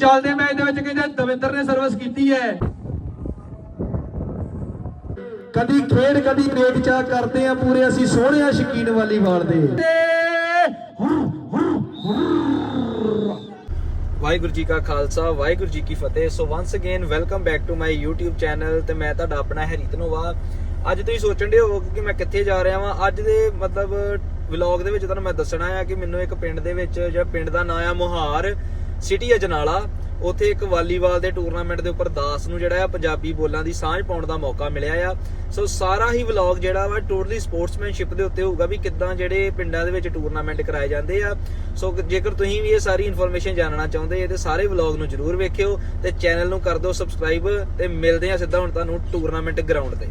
ਚੱਲਦੇ ਮੈਚ ਦੇ ਵਿੱਚ ਕਹਿੰਦੇ ਦਵਿੰਦਰ ਨੇ ਸਰਵਿਸ ਕੀਤੀ ਹੈ। ਕਦੀ ਖੇਡ ਕਦੀ ਨੇਕ ਚਾ ਕਰਦੇ ਆ ਪੂਰੇ ਅਸੀਂ ਸੋਹਣੇ ਆ ਸ਼ਕੀਨ ਵਾਲੀਵਾਲ ਦੇ। ਵਾਹਿਗੁਰੂ ਜੀ ਕਾ ਖਾਲਸਾ ਵਾਹਿਗੁਰੂ ਜੀ ਕੀ ਫਤਿਹ। So once again welcome back to my YouTube channel ਤੇ ਮੈਂ ਤੁਹਾਡਾ ਆਪਣਾ ਹਰੀਤ ਨੋਵਾ। ਅੱਜ ਤੁਸੀਂ ਸੋਚਣ ਦੇ ਹੋਵੋਗੇ ਕਿ ਮੈਂ ਕਿੱਥੇ ਜਾ ਰਿਹਾ ਵਾਂ? ਅੱਜ ਦੇ ਮਤਲਬ ਵਲੌਗ ਦੇ ਵਿੱਚ ਤੁਹਾਨੂੰ ਮੈਂ ਦੱਸਣਾ ਆ ਕਿ ਮੈਨੂੰ ਇੱਕ ਪਿੰਡ ਦੇ ਵਿੱਚ ਜਿਹੜਾ ਪਿੰਡ ਦਾ ਨਾਮ ਆ ਮੁਹਾਰ। ਸਿਟੀ ਅਜਨਾਲਾ ਉੱਥੇ ਇੱਕ ਵਾਲੀਬਾਲ ਦੇ ਟੂਰਨਾਮੈਂਟ ਦੇ ਉੱਪਰ ਦਾਸ ਨੂੰ ਜਿਹੜਾ ਆ ਪੰਜਾਬੀ ਬੋਲਾਂ ਦੀ ਸਾਂਝ ਪਾਉਣ ਦਾ ਮੌਕਾ ਮਿਲਿਆ ਆ। ਸੋ ਸਾਰਾ ਹੀ ਵਲੌਗ ਜਿਹੜਾ ਵਾ ਟੋਟਲੀ ਸਪੋਰਟਸਮੈਨਸ਼ਿਪ ਦੇ ਉੱਤੇ ਹੋਊਗਾ ਵੀ ਕਿੱਦਾਂ ਜਿਹੜੇ ਪਿੰਡਾਂ ਦੇ ਵਿੱਚ ਟੂਰਨਾਮੈਂਟ ਕਰਾਏ ਜਾਂਦੇ ਆ। ਸੋ ਜੇਕਰ ਤੁਸੀਂ ਵੀ ਇਹ ਸਾਰੀ ਇਨਫੋਰਮੇਸ਼ਨ ਜਾਣਨਾ ਚਾਹੁੰਦੇ ਤੇ ਸਾਰੇ ਵਲੌਗ ਨੂੰ ਜਰੂਰ ਵੇਖਿਓ ਤੇ ਚੈਨਲ ਨੂੰ ਕਰ ਦਿਓ ਸਬਸਕ੍ਰਾਈਬ ਤੇ ਮਿਲਦੇ ਆ ਸਿੱਧਾ ਹੁਣ ਤੁਹਾਨੂੰ ਟੂਰਨਾਮੈਂਟ ਗਰਾਊਂਡ ਤੇ।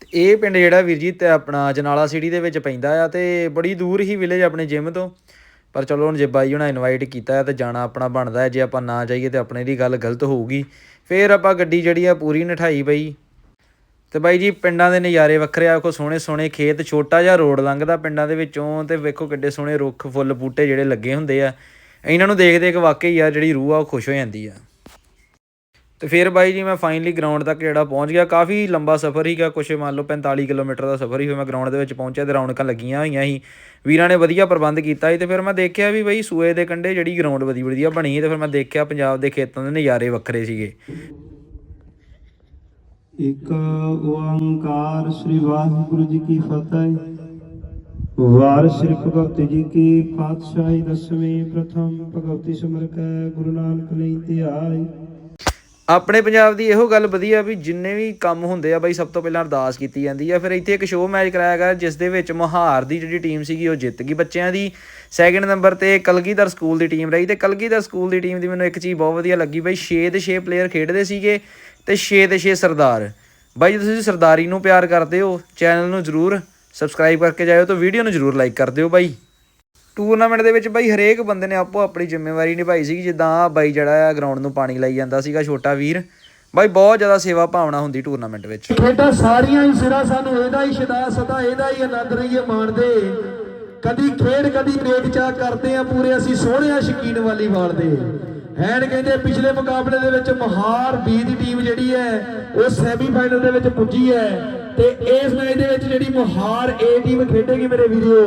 ਤੇ ਇਹ ਪਿੰਡ ਜਿਹੜਾ ਵੀਰ ਜੀ ਤੇ ਆਪਣਾ ਜਨਾਲਾ ਸਿਟੀ ਦੇ ਵਿੱਚ ਪੈਂਦਾ ਆ ਤੇ ਬੜੀ ਦੂਰ ਹੀ ਵਿਲੇਜ ਆਪਣੇ ਜਿਮ ਤੋਂ। ਪਰ ਚਲੋ ਹੁਣ ਜੇ ਬਾਈ ਹੁਣਾਂ ਇਨਵਾਈਟ ਕੀਤਾ ਹੈ ਤੇ ਜਾਣਾ ਆਪਣਾ ਬਣਦਾ ਹੈ, ਜੇ ਆਪਾਂ ਨਾ ਜਾਈਏ ਤੇ ਆਪਣੇ ਦੀ ਗੱਲ ਗਲਤ ਹੋਊਗੀ। ਫੇਰ ਆਪਾਂ ਗੱਡੀ ਜਿਹੜੀ ਆ ਪੂਰੀ ਨਠਾਈ ਬਈ। ਤੇ ਬਾਈ ਜੀ, ਪਿੰਡਾਂ ਦੇ ਨਜ਼ਾਰੇ ਵੱਖਰੇ ਆ, ਵੇਖੋ ਸੋਹਣੇ ਸੋਹਣੇ ਖੇਤ, ਛੋਟਾ ਜਿਹਾ ਰੋਡ ਲੰਘਦਾ ਪਿੰਡਾਂ ਦੇ ਵਿੱਚੋਂ ਤੇ ਵੇਖੋ ਕਿੱਡੇ ਸੋਹਣੇ ਰੁੱਖ, ਫੁੱਲ ਬੂਟੇ ਜਿਹੜੇ ਲੱਗੇ ਹੁੰਦੇ ਆ। ਇਹਨਾਂ ਨੂੰ ਦੇਖ ਦੇਖ ਵਾਕਈ ਆ ਜਿਹੜੀ ਰੂਹ ਆ, ਉਹ ਖੁਸ਼ ਹੋ ਜਾਂਦੀ ਆ। ਤੇ ਫਿਰ ਬਾਈ ਜੀ ਮੈਂ ਫਾਈਨਲੀ ਗਰਾਊਂਡ ਤੱਕ ਜਿਹੜਾ ਪਹੁੰਚ ਗਿਆ। ਕਾਫੀ ਲੰਬਾ ਸਫ਼ਰ ਹੀਗਾ ਕੁਛ ਮੰਨ ਲਓ 45 ਕਿਲੋਮੀਟਰ ਦਾ ਸਫ਼ਰ ਹੀ ਹੋਇਆ ਮੈਂ ਗਰਾਊਂਡ ਦੇ ਵਿੱਚ ਪਹੁੰਚਿਆ ਤੇ ਰੌਣਕਾਂ ਲੱਗੀਆਂ ਹੋਈਆਂ ਸੀ। ਵੀਰਾਂ ਨੇ ਵਧੀਆ ਪ੍ਰਬੰਧ ਕੀਤਾ ਸੀ ਤੇ ਫਿਰ ਮੈਂ ਦੇਖਿਆ ਵੀ ਬਈ ਸੂਏ ਦੇ ਕੰਢੇ ਜਿਹੜੀ ਗਰਾਊਂਡ ਵਧੀਆ ਵਧੀਆ ਬਣੀ ਤੇ ਫਿਰ ਮੈਂ ਦੇਖਿਆ ਪੰਜਾਬ ਦੇ ਖੇਤਾਂ ਦੇ ਨਜ਼ਾਰੇ ਵੱਖਰੇ ਸੀਗੇ। ਇੱਕ ਓੰਕਾਰ ਸ੍ਰੀ ਵਾਹਿਗੁਰੂ ਜੀ ਕੀ ਫਤਿਹ। ਵਾਰ ਸ੍ਰੀ ਭਗਵਤੀ ਜੀ ਕੀ ਪਾਤਸ਼ਾਹੀ ਦਸਵੀਂ ਪ੍ਰਥਮ ਭਗਵਤੀ ਸਿਮਰ ਕੈ ਗੁਰੂ ਨਾਨਕ ਲਈ ਧਿਆਈ ਆਪਣੇ ਪੰਜਾਬ ਦੀ ਇਹੋ ਗੱਲ ਵਧੀਆ ਵੀ ਜਿੰਨੇ ਵੀ ਕੰਮ ਹੁੰਦੇ ਆ ਬਾਈ ਸਭ ਤੋਂ ਪਹਿਲਾਂ ਅਰਦਾਸ ਕੀਤੀ ਜਾਂਦੀ ਆ, ਫਿਰ ਇੱਥੇ ਇੱਕ ਸ਼ੋਅ ਮੈਚ ਕਰਾਇਆ ਗਿਆ ਜਿਸ ਦੇ ਵਿੱਚ ਮੁਹਾਰ ਦੀ ਜਿਹੜੀ ਟੀਮ ਸੀਗੀ ਉਹ ਜਿੱਤ ਗਈ ਬੱਚਿਆਂ ਦੀ। ਸੈਕਿੰਡ ਨੰਬਰ ਤੇ ਕਲਗੀਧਰ ਸਕੂਲ ਦੀ ਟੀਮ ਰਹੀ ਤੇ ਕਲਗੀਧਰ ਸਕੂਲ ਦੀ ਟੀਮ ਦੀ ਮੈਨੂੰ ਇੱਕ ਚੀਜ਼ ਬਹੁਤ ਵਧੀਆ ਲੱਗੀ ਬਾਈ 6 ਦੇ 6 ਪਲੇਅਰ ਖੇਡਦੇ ਸੀਗੇ ਤੇ 6 ਦੇ 6 ਸਰਦਾਰ। ਬਾਈ ਜੇ ਤੁਸੀਂ ਸਰਦਾਰੀ ਨੂੰ ਪਿਆਰ ਕਰਦੇ ਹੋ ਚੈਨਲ ਨੂੰ ਜਰੂਰ ਸਬਸਕ੍ਰਾਈਬ ਕਰਕੇ ਜਾਇਓ ਤੇ ਵੀਡੀਓ ਨੂੰ ਜਰੂਰ ਲਾਈਕ ਕਰ ਦਿਓ ਬਾਈ। ਟੂਰਨਾਮੈਂਟ ਦੇ ਵਿੱਚ ਬਾਈ ਹਰੇਕ ਬੰਦੇ ਨੇ ਆਪੋ ਆਪਣੀ ਜ਼ਿੰਮੇਵਾਰੀ ਨਿਭਾਈ ਸੀ ਜਿੱਦਾਂ ਆਹ ਬਾਈ ਜਿਹੜਾ ਆ ਗਰਾਊਂਡ ਨੂੰ ਪਾਣੀ ਲਾਈ ਜਾਂਦਾ ਸੀਗਾ, ਛੋਟਾ ਵੀਰ। ਬਾਈ ਬਹੁਤ ਜ਼ਿਆਦਾ ਸੇਵਾ ਭਾਵਨਾ ਹੁੰਦੀ ਟੂਰਨਾਮੈਂਟ ਵਿੱਚ। ਖੇਡਾਂ ਸਾਰੀਆਂ ਹੀ ਸਿਰਾ ਸਾਨੂੰ ਇਹਦਾ ਹੀ ਸ਼ਦਾ, ਸਦਾ ਇਹਦਾ ਹੀ ਆਨੰਦ ਰਹੀਏ ਮਾਣਦੇ। ਕਦੀ ਖੇਡ, ਕਦੀ ਨੇਕ ਚਾ ਕਰਦੇ ਆ, ਪੂਰੇ ਅਸੀਂ ਸੋਹਣੇ ਆ ਸ਼ਕੀਨ ਵਾਲੀਵਾਲ ਦੇ। ਐਨ ਕਹਿੰਦੇ ਪਿਛਲੇ ਮੁਕਾਬਲੇ ਦੇ ਵਿੱਚ ਮਹਾਰ ਬੀ ਦੀ ਟੀਮ ਜਿਹੜੀ ਹੈ, ਉਹ ਸੈਮੀਫਾਈਨਲ ਦੇ ਵਿੱਚ ਪੁੱਜੀ ਹੈ। ਤੇ ਇਸ ਮੈਚ ਦੇ ਵਿੱਚ ਜਿਹੜੀ ਮੁਹਾਰ ਏ ਟੀਮ ਖੇਡੇਗੀ ਮੇਰੇ ਵੀਰੋ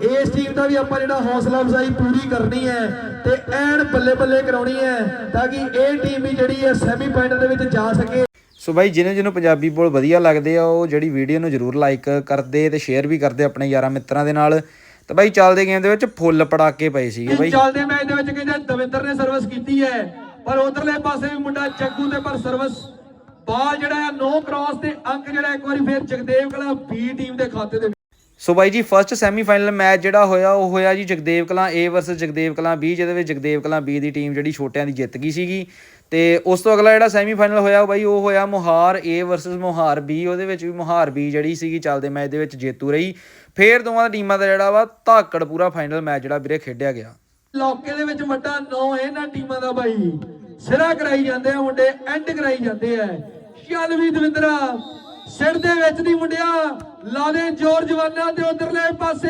ਇਸ ਟੀਮ ਦਾ ਵੀ ਆਪਾਂ ਜਿਹੜਾ ਹੌਸਲਾ ਅਫਜ਼ਾਈ ਪੂਰੀ ਕਰਨੀ ਹੈ ਤੇ ਐਨ ਬੱਲੇ ਬੱਲੇ ਕਰਾਉਣੀ ਹੈ ਤਾਂ ਕਿ ਇਹ ਟੀਮ ਵੀ ਜਿਹੜੀ ਹੈ ਸੈਮੀਫਾਈਨਲ ਦੇ ਵਿੱਚ ਜਾ ਸਕੇ। ਸੋ ਬਾਈ ਜਿਹਨੂੰ ਜਿਹਨੂੰ ਪੰਜਾਬੀ ਬੋਲ ਵਧੀਆ ਲੱਗਦੇ ਆ ਉਹ ਜਿਹੜੀ ਵੀਡੀਓ ਨੂੰ ਜਰੂਰ ਲਾਈਕ ਕਰਦੇ ਤੇ ਸ਼ੇਅਰ ਵੀ ਕਰਦੇ ਆਪਣੇ ਯਾਰਾਂ ਮਿੱਤਰਾਂ ਦੇ ਨਾਲ। ਤੇ ਬਾਈ ਚੱਲਦੇ ਗੇਮ ਦੇ ਵਿੱਚ ਫੁੱਲ ਪੜਾਕੇ ਪਏ ਸੀਗੇ ਬਾਈ। ਚੱਲਦੇ ਮੈਚ ਦੇ ਵਿੱਚ ਕਹਿੰਦੇ ਦਵਿੰਦਰ ਨੇ ਸਰਵਿਸ ਕੀਤੀ ਹੈ ਪਰ ਉਧਰਲੇ ਪਾਸੇ ਵੀ ਮੁੰਡਾ ਜੱਗੂ ਤੇ ਪਰ ਸਰਵਿਸ ਬਾਲ ਜਿਹੜਾ ਹੈ ਨੋ ਕ੍ਰਾਸ ਤੇ ਅੰਕ ਜਿਹੜਾ ਇੱਕ ਵਾਰੀ ਫੇਰ ਜਗਦੇਵ ਕਲਾ ਬੀ ਟੀਮ ਦੇ ਖਾਤੇ ਦੇ ਸੋ ਬਾਈ ਜੀ ਫਰਸਟ ਸੈਮੀਫਾਈਨਲ ਮੈਚ ਜਿਹੜਾ ਹੋਇਆ, ਉਹ ਹੋਇਆ ਜੀ Jagdev Kalan A versus Jagdev Kalan B, ਜਿਹਦੇ ਵਿੱਚ ਜਗਦੇਵ ਕਲਾਂ B ਦੀ ਟੀਮ ਜਿਹੜੀ ਛੋਟਿਆਂ ਦੀ ਜਿੱਤ ਗਈ ਸੀਗੀ। ਤੇ ਉਸ ਤੋਂ ਅਗਲਾ ਜਿਹੜਾ ਸੈਮੀਫਾਈਨਲ ਹੋਇਆ ਬਾਈ, ਉਹ ਹੋਇਆ Muhar A versus Muhar B, ਉਹਦੇ ਵਿੱਚ ਵੀ ਮੁਹਾਰ B ਜਿਹੜੀ ਸੀਗੀ, ਚੱਲਦੇ ਮੈਚ ਦੇ ਵਿੱਚ ਜੇਤੂ ਰਹੀ। ਫੇਰ ਦੋਵਾਂ ਟੀਮਾਂ ਦਾ ਜਿਹੜਾ ਵਾ ਧਾਕੜ ਪੂਰਾ ਫਾਈਨਲ ਮੈਚ ਜਿਹੜਾ ਵੀਰੇ ਖੇਡਿਆ ਗਿਆ। ਲੋਕੇ ਦੇ ਵਿੱਚ ਵੱਡਾ ਨੌ ਇਹਨਾਂ ਟੀਮਾਂ ਦਾ ਬਾਈ। ਸਿਰਾ ਕਰਾਈ ਜਾਂਦੇ ਆ ਮੁੰਡੇ ਐਂਡ ਕਰਾਈ ਜਾਂਦੇ ਆ। ਚੱਲ ਵੀ ਦਵਿੰਦਰਾ ਸਿਰ ਦੇ ਵਿੱਚ ਦੀ ਮੁੰਡਿਆ ਲਾ ਦੇ ਜ਼ੋਰ ਜਵਾਨਾਂ ਤੇ ਉਧਰਲੇ ਪਾਸੇ।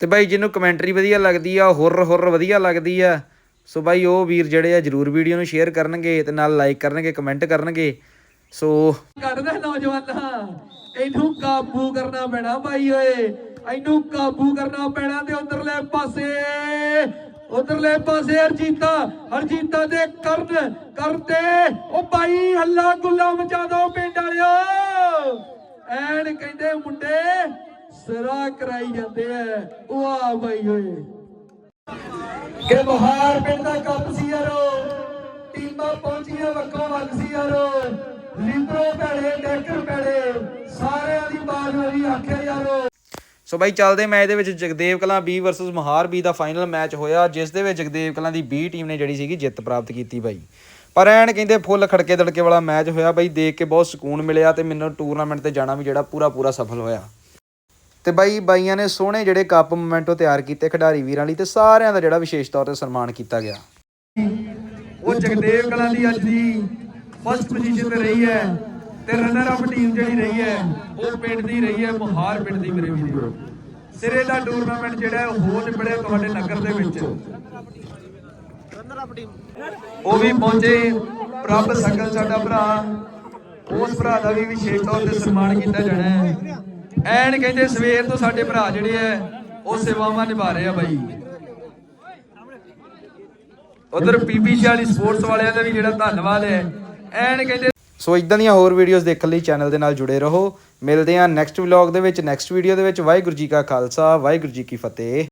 ਤੇ ਬਾਈ ਜਿਹਨੂੰ ਕਮੈਂਟਰੀ ਵਧੀਆ ਲੱਗਦੀ ਆ ਹੁਰ ਹੁਰ ਵਧੀਆ ਲੱਗਦੀ ਆ ਸੋ ਬਾਈ ਉਹ ਵੀਰ ਜਿਹੜੇ ਆ ਜਰੂਰ ਵੀਡੀਓ ਨੂੰ ਸ਼ੇਅਰ ਕਰਨਗੇ ਤੇ ਨਾਲ ਲਾਈਕ ਕਰਨਗੇ ਕਮੈਂਟ ਕਰਨਗੇ। ਸੋ ਕਰਦਾ ਨੌਜਵਾਨਾਂ ਇਹਨੂੰ ਕਾਬੂ ਕਰਨਾ ਪੈਣਾ ਭਾਈ ਓਏ ਇਹਨੂੰ ਕਾਬੂ ਕਰਨਾ ਪੈਣਾ ਤੇ ਉਧਰਲੇ ਪਾਸੇ। ਉਧਰਲੇ ਪਾਸੇ ਹਰਜੀਤਾ ਹਰਜੀਤਾ ਦੇ ਕਰਨ ਕਰਤੇ ਉਹ ਭਾਈ ਹੱਲਾ ਗੁੱਲਾ ਮਚਾ ਦੋ ਪਿੰਡ ਵਾਲਿਓ। ਐਨ ਕਹਿੰਦੇ ਮੁੰਡੇ, ਸਿਰਾ ਕਰਾਈ ਜਾਂਦੇ ਐ। ਵਾਹ ਭਾਈ ਓਏ। ਕਿ ਬਹਾਰ ਪਿੰਡ ਦਾ ਕੱਪ ਸੀ ਯਾਰੋ ਟੀਮਾਂ ਪਹੁੰਚੀਆਂ ਵੱਖੋ ਵੱਖ ਸੀ ਯਾਰੋ ਲਿੰਬਰੋ ਭੈੜੇ ਡੈਕਰ ਭੈੜੇ ਸਾਰਿਆਂ ਦੀ ਬਾਜ ਹੋਈ ਆਖਿਆ ਯਾਰੋ ਸੋ ਬਾਈ, ਚੱਲਦੇ ਮੈਚ ਦੇ ਵਿੱਚ Jagdev Kalan B versus Mahar B ਦਾ ਫਾਈਨਲ ਮੈਚ ਹੋਇਆ, ਜਿਸ ਦੇ ਵਿੱਚ ਜਗਦੇਵ ਕਲਾਂ ਦੀ B ਟੀਮ ਨੇ ਜਿਹੜੀ ਸੀਗੀ ਜਿੱਤ ਪ੍ਰਾਪਤ ਕੀਤੀ ਬਾਈ। ਪਰ ਐਨ ਕਹਿੰਦੇ ਫੁੱਲ ਖੜਕੇ ਦੜਕੇ ਵਾਲਾ ਮੈਚ ਹੋਇਆ ਬਾਈ, ਦੇਖ ਕੇ ਬਹੁਤ ਸਕੂਨ ਮਿਲਿਆ ਤੇ ਮੈਨੂੰ ਟੂਰਨਾਮੈਂਟ ਤੇ ਜਾਣਾ ਵੀ ਜਿਹੜਾ ਪੂਰਾ ਪੂਰਾ ਸਫਲ ਹੋਇਆ। ਤੇ ਬਾਈ, ਬਾਈਆਂ ਨੇ ਸੋਹਣੇ ਜਿਹੜੇ ਕੱਪ ਮੋਮੈਂਟੋ ਤਿਆਰ ਕੀਤੇ ਖਿਡਾਰੀ ਵੀਰਾਂ ਲਈ ਤੇ ਸਾਰਿਆਂ ਦਾ ਜਿਹੜਾ ਵਿਸ਼ੇਸ਼ ਤੌਰ ਤੇ ਸਨਮਾਨ ਕੀਤਾ ਗਿਆ। ਉਹ ਜਗਦੇਵ ਕਲਾਂ ਦੀ ਅੱਜ ਦੀ ਫਸਟ ਪੋਜੀਸ਼ਨ ਤੇ ਰਹੀ ਹੈ। ਤੇ ਰਨਰ ਅਪ ਟੀਮ ਜਿਹੜੀ ਰਹੀ ਹੈ, ਉਹ ਪਿੰਡ ਦੀ ਰਹੀ ਹੈ ਮੁਹਾਰ ਪਿੰਡ ਦੀ ਮੇਰੇ ਵੀਰੋ। ਸਿਰੇ ਦਾ ਟੂਰਨਾਮੈਂਟ ਜਿਹੜਾ ਉਹ ਹੋ ਨਿਬੜਿਆ ਤੁਹਾਡੇ ਨਗਰ ਦੇ ਵਿੱਚ। ਉਹ ਵੀ ਪਹੁੰਚੇ, ਪ੍ਰਭ ਸਕਲ ਸਾਡਾ ਭਰਾ। ਉਸ ਭਰਾ ਦਾ ਵੀ ਵਿਸ਼ੇਸ਼ ਤੌਰ ਤੇ ਸਨਮਾਨ ਕੀਤਾ ਜਾਣਾ ਹੈ। ਐਨ ਕਹਿੰਦੇ ਸਵੇਰ ਤੋਂ ਸਾਡੇ ਭਰਾ ਜਿਹੜੇ ਐ ਉਹ ਸੇਵਾਵਾਂ ਨਿਭਾ ਰਹੇ ਆ ਬਾਈ। ਉਧਰ ਪੀਪੀ 46 ਸਪੋਰਟਸ ਵਾਲਿਆਂ ਦਾ ਵੀ ਜਿਹੜਾ ਧੰਨਵਾਦ ਹੈ। ਐਨ ਕਹਿੰਦੇ ਸੋ ਇਦਾਂ ਦੀਆਂ ਹੋਰ ਵੀਡੀਓਜ਼ ਦੇਖਣ ਲਈ ਚੈਨਲ ਦੇ ਨਾਲ ਜੁੜੇ ਰਹੋ। ਮਿਲਦੇ ਹਾਂ ਨੈਕਸਟ ਵਲੌਗ ਦੇ ਵਿੱਚ ਨੈਕਸਟ ਵੀਡੀਓ ਦੇ ਵਿੱਚ। ਵਾਹਿਗੁਰੂ ਜੀ ਕਾ ਖਾਲਸਾ, ਵਾਹਿਗੁਰੂ ਜੀ ਕੀ ਫਤਿਹ।